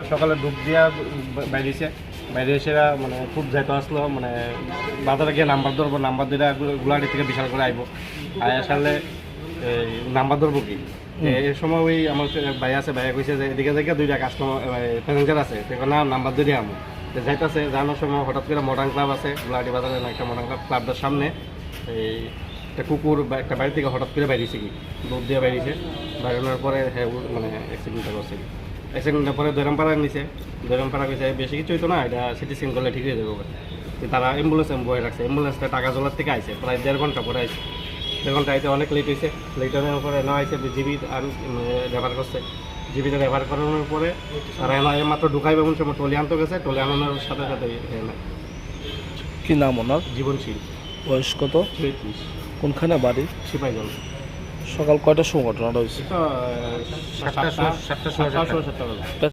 সকালে ডুব দিয়া বাইরেছে। বাইরে মানে খুব যাইতে আসলো মানে বাজারে গিয়ে নাম্বার ধরবো নাম্বার দিলে গুলাহাটি থেকে বিশাল করে আইবো। আয় আসলে এই নাম্বার ধরবো কি? এই সময় ওই আমার ভাই আছে ভাইয়া কইছে যে এদিকে থেকে দুইটা কাস্টমার প্যাসেঞ্জার আছে। না নাম্বার ধরে আমি যাইতেছে জানার সময় হঠাৎ করে মডার্ন ক্লাব আছে গুলাহাটি বাজারে একটা মডার্ন ক্লাব ক্লাবটার সামনে। এই একটা কুকুর বা একটা বাড়ি থেকে হঠাৎ করে বাইরেছে কি? দুধ দিয়ে বাইরেছে। বাইরানোর পরে হ্যাঁ মানে অ্যাক্সিডেন্টটা করছে অ্যাক্সিডেন্টের পরে দৈরামপাড়া নিছে। দৈরামপাড়া কইছে বেশি কিছু হইতো না এটা সিটি সিং করলে ঠিক হয়ে যাবে। তারা অ্যাম্বুলেন্স বয়ে রাখছে। অ্যাম্বুলেন্সটা টাকা জলার থেকে আইছে প্রায় দেড় ঘণ্টা পরে আইছে। দেড় ঘণ্টা আইতে অনেক লেট হয়েছে লেট হওয়ার পরে না আইছে জিবি আর ব্যবহার করছে। জিবিতে ব্যবহার করানোর পরে তারা এনা মাত্র ঢুকাইবে এমন সময় টলি আনতে গেছে। টলি আনানোর সাথে সাথে কি নাম ওনার? জীবনশীল। বয়স কত? কোনখানে বাড়ি? সিপাহীগঞ্জ। সকাল কয়টার সময় ঘটনাটা হয়েছে?